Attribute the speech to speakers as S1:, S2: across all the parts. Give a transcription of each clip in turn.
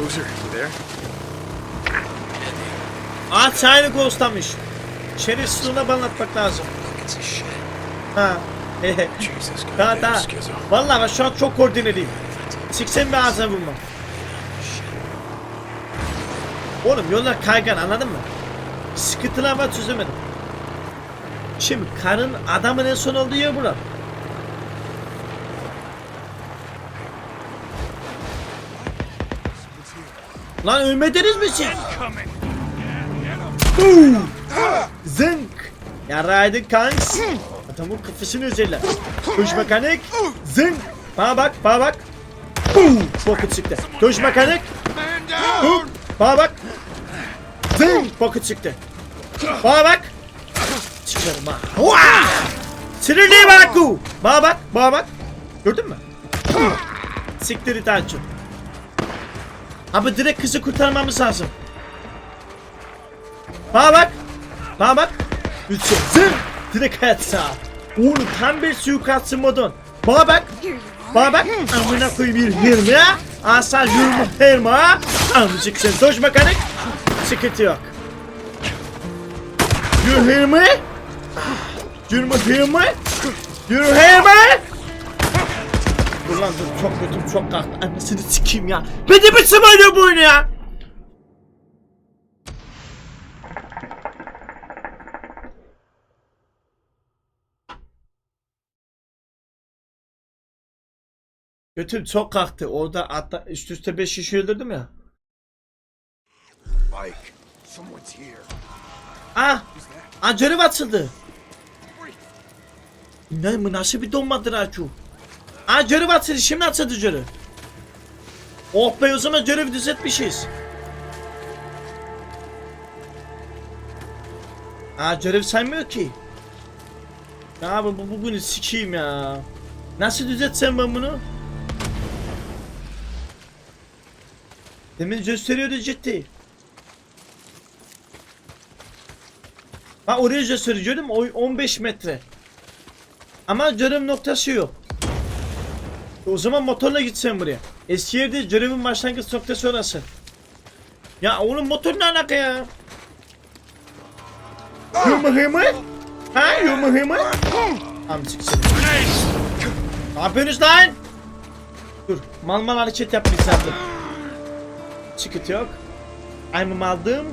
S1: Boozer, you there?
S2: Aa çayını ghostlamış. Şerefsiz ona banlatmak lazım. Ha.
S1: Jesus,
S2: Daha daha. Vallahi ben şu an çok koordineliyim. Siksen bir ağzına vurmam. Oğlum yollar kaygan anladın mı? Sıkıntılar var çözemedim. Şimdi karın adamın en son olduğu yer bura. Lan ölmediniz mi siz? Zınk! Yaraydın kanks. Adamın kafasını üzerler. Tuş mekanik. Zınk! Bana bak, bana bak. Boom! Pocket çıktı. Tuş mekanik. Boom! Bana bak. Zınk! Pocket çıktı. Bana bak. Çıkarım ha. Vaa! Sinirliyim aku. Bana bak, bana bak. Gördün mü? Siktir it Ancu. Abi direkt kızı kurtarmamız lazım. Bana bak. Bana bak. Lütfen. Zır. Direkt hayat sağ. Oğlum tam bir suikastçı modun. Bana bak. Bana bak. Amına koyayım bir hirme ya. Asal yürüme hirme ha. Amcık sen doş mekanik. Sıkıntı yok. Yürü hirme. Yürüme hirme. Yürü hirme. Dur lan dur çok kötüm çok kalktı. Annesini sikeyim ya. Beni mi sıvırıyor bu oyunu ya? Götüm çok kalktı. Orada hatta üst üste 5 kişi öldürdüm ya.
S1: Mike, someone's here.
S2: Ah! Açıldı. Ne nasıl bir donmadır Açu? Aa görev açıldı şimdi açıldı görev. Oh be o zaman görevi düzeltmişiz. Aa görev saymıyor ki. Ya abi bu bugünü sikeyim ya. Nasıl düzeltsem ben bunu? Demin gösteriyordu ciddi. Ha oraya gösteriyor gördün mü? O 15 metre. Ama görev noktası yok. O zaman motorla gitsen buraya. Eski yerde görevin başlangıç noktası orası. Ya oğlum motor ne alaka ya? Hımı? Ha hımı? Amcık seni. Ne yapıyorsunuz lan? Dur mal mal hareket yapmayı sandım. Sıkıntı yok. Aymım aldım.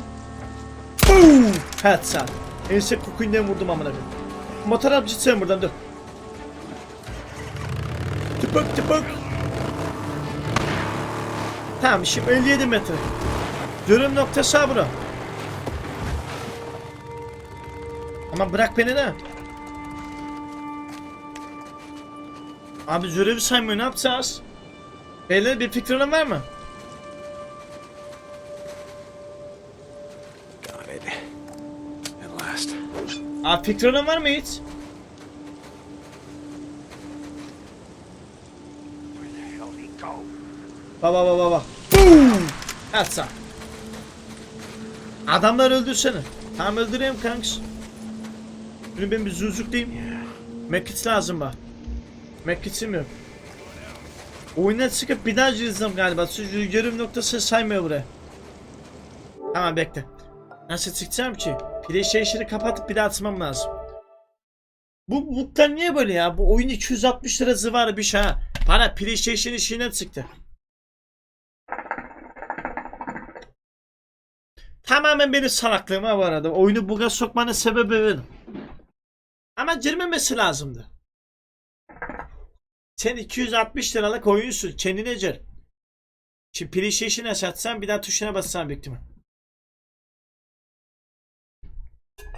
S2: Boom! Headshot. Ense kokunden vurdum amına koyayım. Motor alıp gitsen buradan dur. Tıpık tıpık. Tamam şimdi 57 metre. Dönüm noktası ha bura. Ama bırak beni de. Abi görevi saymıyor ne yapacağız? Beyler bir fikrin var mı? Abi fikrin var mı hiç? Baba baba baba. Boom! Atsa. Adamlar öldürsene. Tamam öldüreyim kanks. Şimdi ben bir zuzukluyum.
S1: Yeah.
S2: Mekit lazım bak. Mekit'im yok. Oyuna çıkıp bir daha gireceğim galiba. Şu görüm noktası saymıyor buraya. Tamam bekle. Nasıl çıkacağım ki? PlayStation'ı kapatıp bir daha açmam lazım. Bu buklar niye böyle ya? Bu oyun 260 lira civarı bir şey ha. Bana PlayStation işine çıktı. Tamamen benim salaklığım ha bu arada. Oyunu buga sokmanın sebebi benim. Ama girmemesi lazımdı. Sen 260 liralık oyunsun. Kendine gir. Şimdi PlayStation'a satsan bir daha tuşuna bassan büyük ihtimal.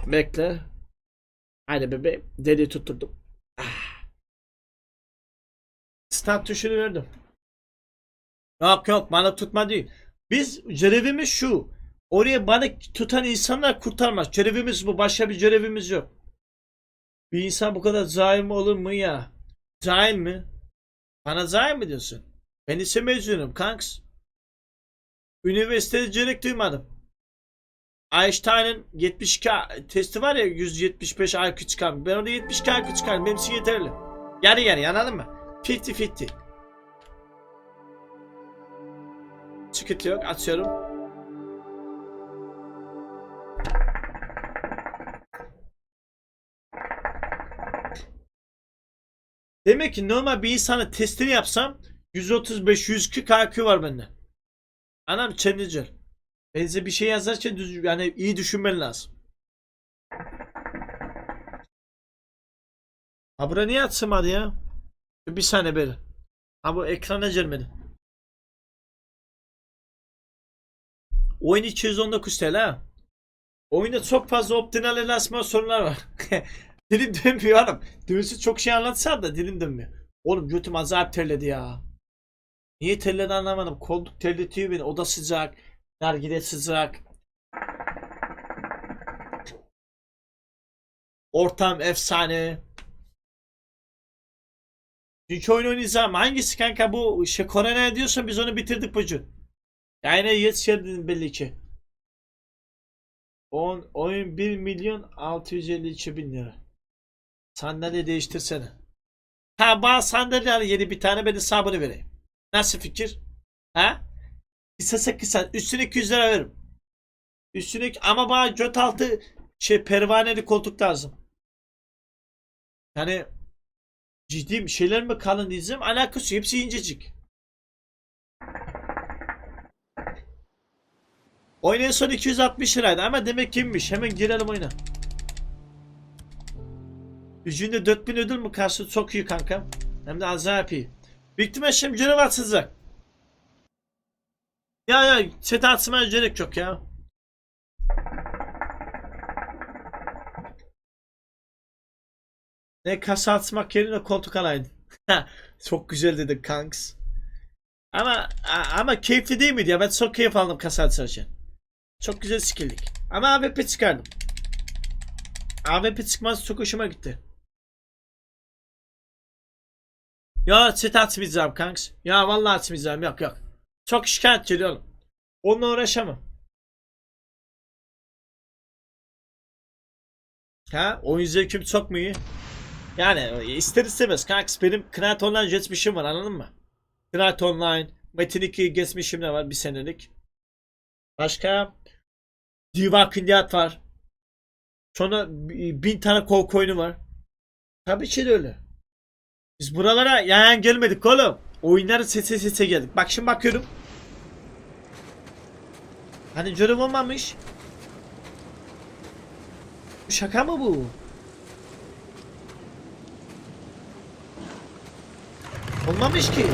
S2: Bekle. Hadi bebeğim. Deli tutturdum. Ah. Start tuşunu verdim. Yok yok bana tutma değil. Biz görevimiz şu. Oraya bana tutan insanlar kurtarmaz. Görevimiz bu. Başka bir görevimiz yok. Bir insan bu kadar zalim olur mu ya? Cahil mi? Bana cahil mi diyorsun? Ben ise mezunum kanks. Üniversitede gerek duymadım. Einstein'ın 72 testi var ya 175 IQ çıkan. Ben orada 72 IQ çıkardım. Benim için yeterli. Yarı yarı anladın mı? 50-50. Sıkıntı yok. Atıyorum. Demek ki normal bir insanın testini yapsam 135-140 IQ var bende. Anam Challenger. Benze bir şey yazarken düz, yani iyi düşünmen lazım. Ha bura niye atsamadı ya? Bir saniye beri. Ha bu ekrana gelmedi. Oyun 219 TL ha. Oyunda çok fazla optional elasma sorunlar var. dilim dönmüyor oğlum. Dönüşü çok şey anlatsam da dilim dönmüyor. Oğlum götüm acayip terledi ya. Niye terledi anlamadım. Koltuk terletiyor beni. Oda sıcak. Nargile sıcak. Ortam efsane. Dünkü oyun oynayacağım. Hangisi kanka bu? Şey Korona diyorsa biz onu bitirdik bucu. Yani yetişirdin belli ki. 10, oyun 1 milyon 652 bin lira. Sandalye değiştirsene. Ha bana sandalye al yeni bir tane ben hesabını vereyim. Nasıl fikir? Ha? Kısasa kısa. Üstüne 200 lira veririm. Üstüne ama bana göt altı şey pervaneli koltuk lazım. Yani ciddi şeyler mi kalın diyeceğim alakası hepsi incecik. Oyun en son 260 liraydı ama demek kimmiş hemen girelim oyuna. Gücünde 4000 ödül mü karşı çok iyi kanka. Hem de acayip iyi. Büyük ihtimal şimdi görev atılacak. Ya ya set atmaya gerek yok ya. Ne kasa atmak yerine koltuk alaydın. çok güzel dedi kanks. Ama ama keyifli değil miydi ya? Ben çok keyif aldım kasa atırken. Çok güzel skilllik. Ama AWP çıkardım. AWP çıkması çok hoşuma gitti. Ya set atmayacağım kanks. Ya vallahi atmayacağım yok yok. Çok şikayet geliyor oğlum. Onunla uğraşamam. Ha? Oyun zevkim çok mu iyi? Yani ister istemez kanks benim Knight Online geçmişim var anladın mı? Knight Online, Metin 2 geçmişim de var bir senelik. Başka? Walking Dead var. Sonra bin tane korku oyunu var. Tabii ki de öyle. Biz buralara yayan gelmedik oğlum. Oyunları sese sese geldik. Bak şimdi bakıyorum. Hani görev olmamış. Şaka mı bu? Olmamış ki.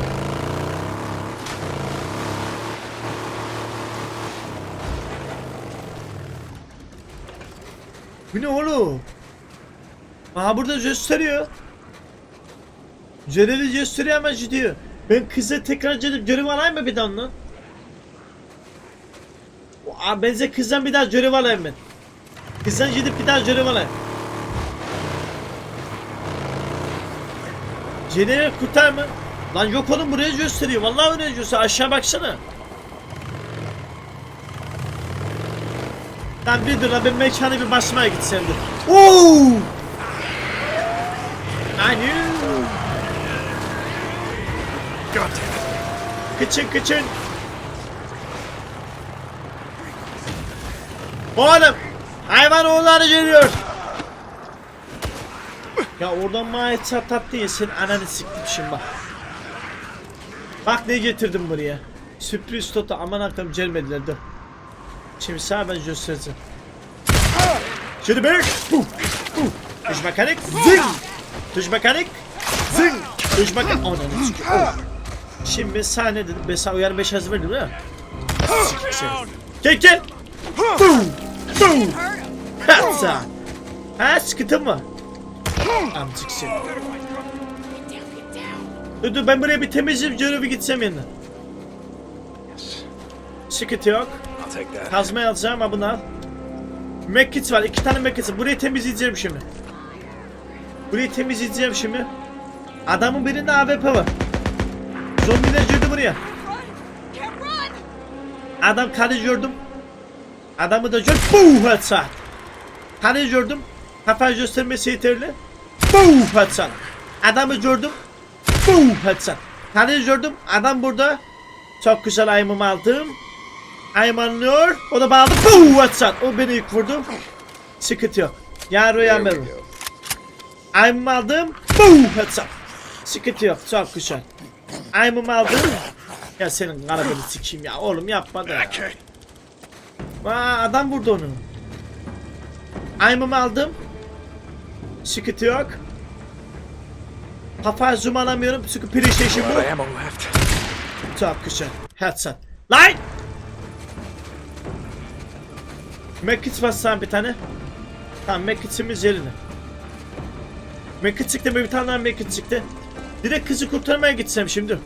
S2: Bu ne oğlum? Aha burada gösteriyor. Celali gösteriyor ama gidiyor. Ben kıza tekrar gelip görev alayım mı bir daha ondan? Aa, ben size kızdan bir daha görev alayım ben. Kızdan gidip bir daha görev alayım. Celali kurtar mı? Lan yok oğlum buraya gösteriyor. Vallahi oraya gösteriyor. Aşağı baksana. Lan bir dur lan ben mekanı bir basmaya gitsem de. Oo! Anyu!
S1: God damn it.
S2: Kıçın kıçın. Oğlum! Hayvan oğulları geliyor. Ya oradan satat diye sen ananı siktim şimdi bak. Bak ne getirdim buraya. Sürpriz toto aman akım gelmediler dur. Şimdi sağ ben göstereceğim. Şimdi. Bu. Düş mekanik. Zing. Düş mekanik. Zing. Düş mekanik. Ananı sikeyim. Şimdi sahne dedim. Ben sana uyarı 5 hazır verdim değil mi? Sikeyim seni. Gel gel. Boom. Boom. Hatsa. Ha sıkıntın mı? Amcık seni. Dur dur ben buraya bir temizleyip görevi gitsem yanına. Sıkıntı yok. Kazmayı alacağım ama bunu al. Mekkit var. iki tane Mekkit. Burayı temizleyeceğim şimdi. Burayı temizleyeceğim şimdi. Adamın birinde AWP var. Zombiler girdi buraya. Adam karı gördüm. Adamı da gör. Buh headshot. Karı gördüm. Kafa göstermesi yeterli. Buh headshot. Adamı gördüm. Buh headshot. Karı gördüm. Adam burada. Çok güzel aymımı aldım. Aymanlıyor. O da bağladı. Puu! Whatsapp. O beni ilk vurdu. Sıkıntı yok. Uyanmıyorum.
S1: go.
S2: Aymımı aldım. Puu! Whatsapp. Sıkıntı yok. Çok güzel. Aymımı aldım. Ya senin arabanı sikeyim ya. Oğlum yapma da. ya. Aa, adam vurdu onu. Aymımı aldım. Sıkıntı yok. Kafa zoom alamıyorum çünkü PlayStation bu. Çok güzel. Headshot. Lan! Mekit bassam bir tane. Tamam Mekit'imiz yerine. Mekit çıktı bir tane daha Mekit çıktı. Direkt kızı kurtarmaya gitsem şimdi.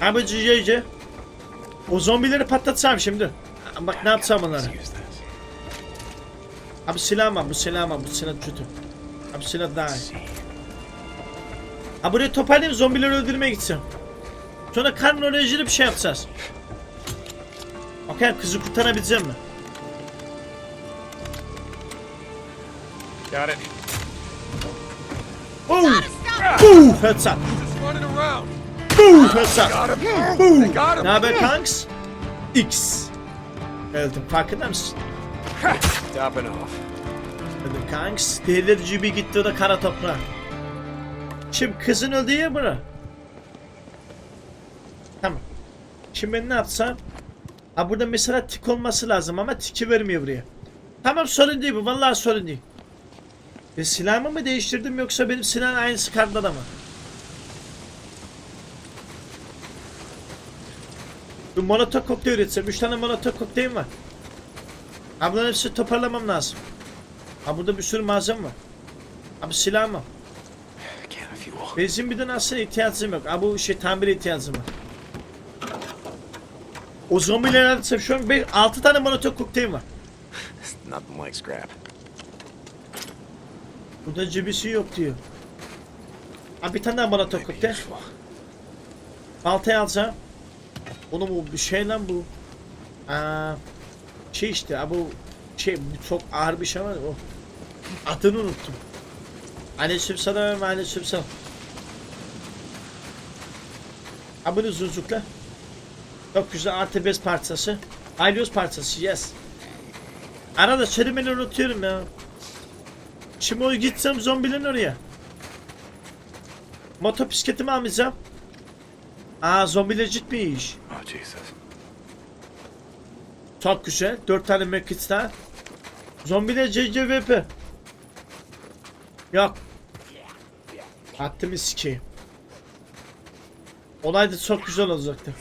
S2: Abi cücece. O zombileri patlatsam şimdi. Bak ne yapsam onlara. Abi silah var, bu silah var, bu silah kötü. Abi silah daha iyi. Ha buraya toparlayayım zombileri öldürmeye gideceğim. Sonra karnın oraya girip şey yapacağız. Okey kızı kurtarabileceğim mi?
S1: Got it.
S2: Boom! Headshot!
S1: Just running around.
S2: Boom! Headshot!
S1: Got him.
S2: Boom!
S1: They got him.
S2: Ne haber kanks? X. Öldüm farkında mısın?
S1: Topping off.
S2: Öldüm kanks. Diğerleri gibi gitti o da kara toprağa. Şimdi kızın öldüğü yer bura. Tamam. Şimdi ben ne yapsam? Ha burada mesela tik olması lazım ama tiki vermiyor buraya. Tamam sorun değil bu vallahi sorun değil. E silahımı mı değiştirdim yoksa benim silahın aynısı kartda mı? Bir molotov kokteyl üretsem. 3 tane molotov kokteylim var. Ha bunların hepsini toparlamam lazım. Ha burada bir sürü malzeme var. Abi silah mı? Benzin bir de aslında ihtiyacım yok. Ha bu şey tamir ihtiyacım var. O zombiler alırsam şu an 6 tane molotov kokteyl var.
S1: Nothing like scrap.
S2: Burada cebisi yok diyor. Ha bir tane daha
S1: Maybe
S2: kokteyl.
S1: useful.
S2: Baltayı alacağım. Oğlum bu bir şey lan bu. Aa, şey işte bu şey bu çok ağır bir şey var o. Adını unuttum. Aleyküm selam aleyküm selam. Ha bunu zuzukla. Çok güzel bez parçası. Aylioz parçası yes. Arada çelimeni unutuyorum ya. Şimdi o gitsem zombilerin oraya. Motopisketimi almayacağım. Aa zombiler gitmiş.
S1: Oh Jesus.
S2: Çok güzel. 4 tane mekit daha. Zombiler CCVP. Yok. Attım sikeyim. Olay da çok güzel olacaktı.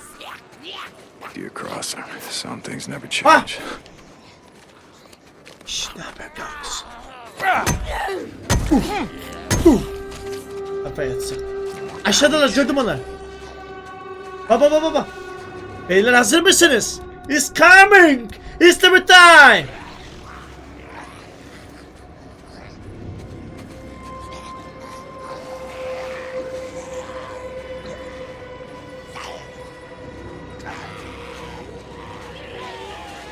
S1: Dear Crosser, some things never
S2: Ah!
S1: change.
S2: Şşş ne haber kanks? Uh, uh. Kafa yatsın. Aşağıdalar gördüm onu. Baba baba baba. Beyler hazır mısınız? It's coming. It's the time.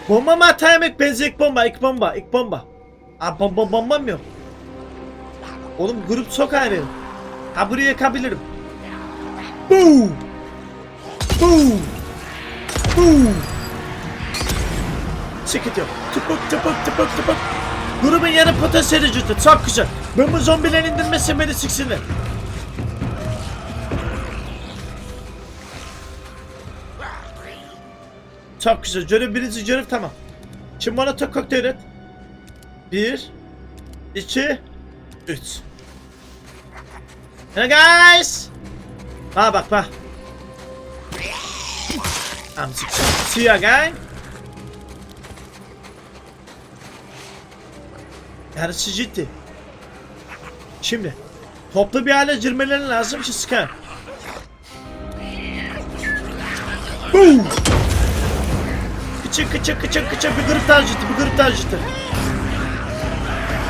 S2: Bomba mı atayım ilk benzi ilk bomba ilk bomba ilk bomba. Aa bomba bombam yok. Oğlum grup çok ayrı. Ha buraya yakabilirim. Boom. Boom. Boom. Sıkıntı yok. Tıpık tıpık tıpık tıpık. Grubun yarı potansiyeli cüzdü. Çok güzel. Ben bu zombilerin indirmesi beni siksinler. Çok güzel. Görev birinci görev tamam. Şimdi bana tok kokteyl et. Bir. iki, Üç. Hey guys. Ha bak bak. Amcık. See ya gang. Yarısı ciddi. Şimdi. Toplu bir hale girmeleri lazım ki sıkar. Boom. Kıçı kıçı kıçı kıçı bir daha ciddi bir daha ciddi.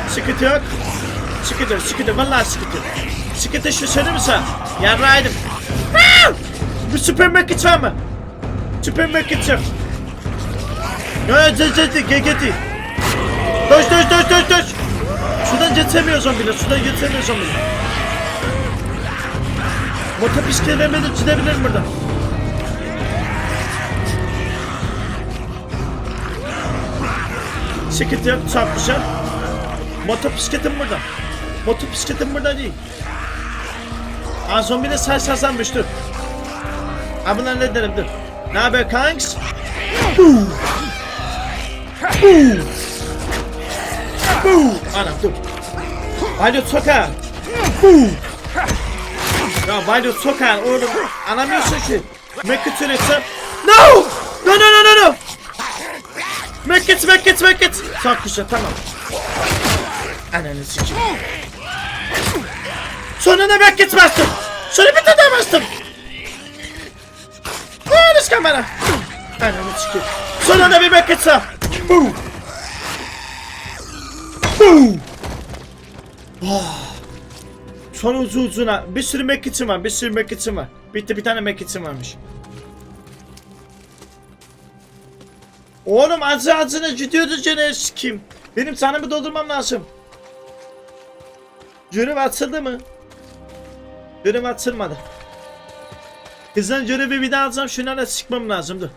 S2: Sıkıntı yok. Sıkıdır sıkıdır vallahi sıkıdır. Sıkıdır şu seni mi sen? Yarraydım. Bu süpermarket var mı? Süpermarket yok. Yo yo zı zı zı gegeti. Doş doş doş doş doş. Sudan geçemiyorsun bile sudan geçemiyorsun bile. Motor piskelemedim çizebilirim buradan. Sıkıntı yok çarpışan. Motor bisikletim burada. Motosikletim burada değil. Aa zombi de say sazanmış dur. Aa bunlar ne derim dur. Ne haber kanks? Buu. Buu. Buu. Anam dur. Valyot sokağa. Buu. Ya Valyot sokağa oğlum. Anlamıyorsun ki. Make it etsem. No! No no no no no! Make it make it make it! Çok güzel tamam. Ananı sikeyim. Sonuna it bastım. Sonra bir bastım. Polis kamera. Ananı sikeyim. Sonuna bir make it sağ. Buu. Buu. Ah. Son ucu ucuna. Bir sürü mekitim var. Bir sürü mekitim var. Bitti bir tane mekitim varmış. Oğlum acı acına gidiyordu gene kim? Benim canımı doldurmam lazım. Görev açıldı mı? Görev açılmadı. Kızdan görevi bir daha alacağım şunlara sıkmam lazım dur.